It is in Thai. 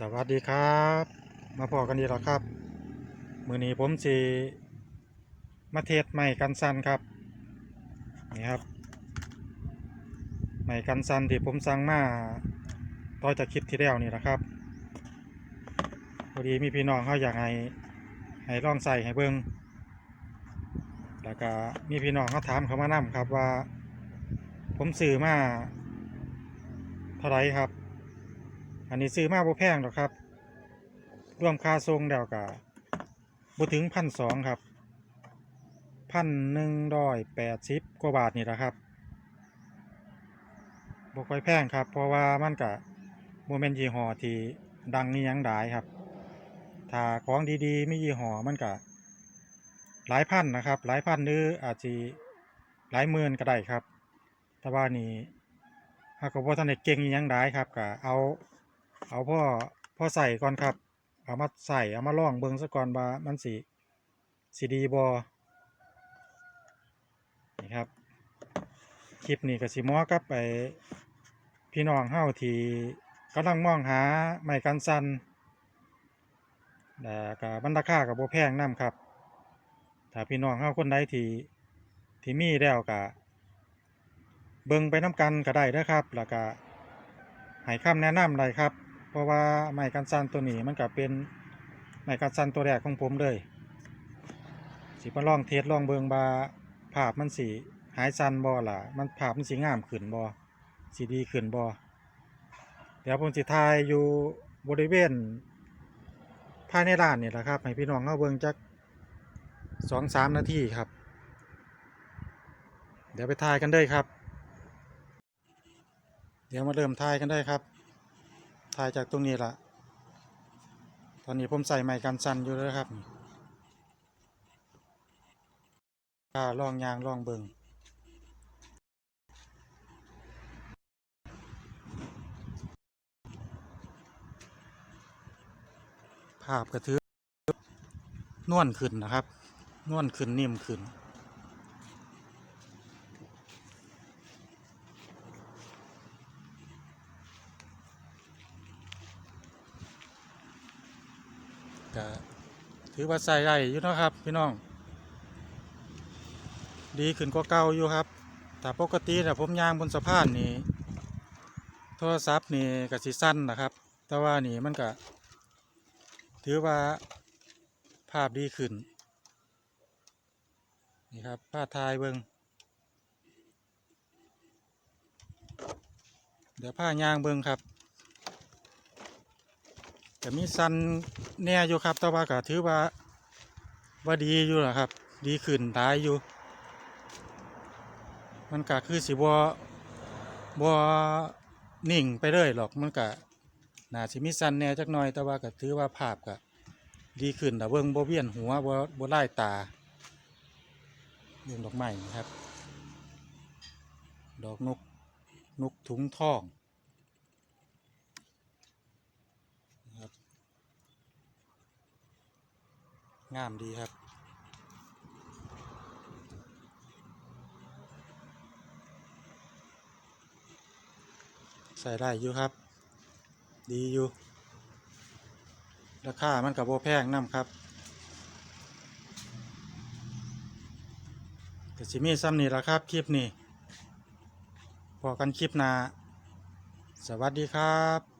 สวัสดีครับ มาพอกันดีแล้วครับ มือนี้ผมสีมาเทศใหม่กันสันครับ นี่ครับใหม่กันสันที่ผมสั่งมาต่อจากคลิปที่แล้วนี่นะครับพอดีมีพี่น้องเขาอยากให้ให้ลองใส่ให้เบิ้งแล้วก็มีพี่น้องเขาถามเขามานํครับว่า ผมซื้อมาเท่าไรครับ อันนี้ซื้อมาบ่แพงหรอกครับ รวมค่าทรงแล้วก็บ่ถึงพันสองครับพันหนึ่งร้อยแปดสิบกว่าบาทนี่แหละครับบ่ค่อยแพงครับ เพราะว่ามันก็บ่แม่นยี่ห้อที่ดังนี่ยังได้ครับ ถ้าของดีๆมียี่ห้อมันก็หลายพันนะครับ หลายพันหรืออาจจะหลายหมื่นก็ได้ครับ แต่ว่านี่หากว่าท่านได้เก่งยังได้ครับก็เอา เอาพ่อพ่อใส่ก่อนครับ เอามาใส่เอามาล่องเบิงซะก่อนว่ามันสิสิดีบอนี่ครับ คลิปนี้ก็สิเหมอกับไปพี่น้องเฮาที่กำลังมองหาไม้กันสันแต่ก็บบรรดาค่ากับโบแพงนํครับ ถ้าพี่น้องเฮาคนใดที่ที่มีแล้วก็เบิงไปน้กันก็ได้เด้อครับ แล้วก็ให้คำแนะนำได้ครับ เพราะว่าไม้กันสันตัวนี้มันก็เป็นไม้กันสันตัวแรกของผมเลยสิมาลองเทสลองเบิงบาภาพมันสีหายสันบ่ล่ะ มันภาพมันสีงามขึ้นบ่สีดีขึ้นบ่เดี๋ยวผมสิถ่ายอยู่บริเวณภายในร้านนี่แหละครับให้พี่น้องเอาเบิงจักสองสามนาทีครับ เดี๋ยวไปถ่ายกันเลยครับ เดี๋ยวมาเริ่มถ่ายกันได้ครับ ถ่ายจากตรงนี้ละตอนนี้ผมใส่ไม้กันสั่นอยู่แล้วครับอ่าลองยางลองเบิงภาพกระทือนวลขึ้นนะครับ นวลขึ้นนิ่มขึ้น ก็ถือว่าใส่ได้อยู่นะครับ พี่น้อง ดีขึ้นกว่าเก่าอยู่ครับแต่ปกติแต่ผมยางบนสะพานนี่โทรศัพท์นี่ก็สิสั้นนะครับ แต่ว่านี่มันก็ถือว่าภาพดีขึ้น นี่ครับภาพทายเบิงเดี๋ยวผ้ายางเบิงครับ แต่มีสันแน่อยู่ครับแต่ว่าก็ถือว่าว่าดีอยู่แหละครับ ดีขึ้นตายอยู่ มันก็คือสิบัวบัวนิ่งไปเลยหรอกมันก็น่าสิมีสันแน่จักหน่อยแต่ว่าก็ถือว่าภาพก็ดีขึ้นแต่เบิ่งบ่เวียนหัวบ่บ่ไล่ตาเรื่องดอกไม้นะครับ ดอกนกนกถุงทอง งามดีครับ ใส่ได้อยู่ครับ ดีอยู่ ราคามันกับโบแพงน้ำครับแต่สิมีซ้ำนี่ละครับ คลิปนี้พอกันคลิปหน้า สวัสดีครับ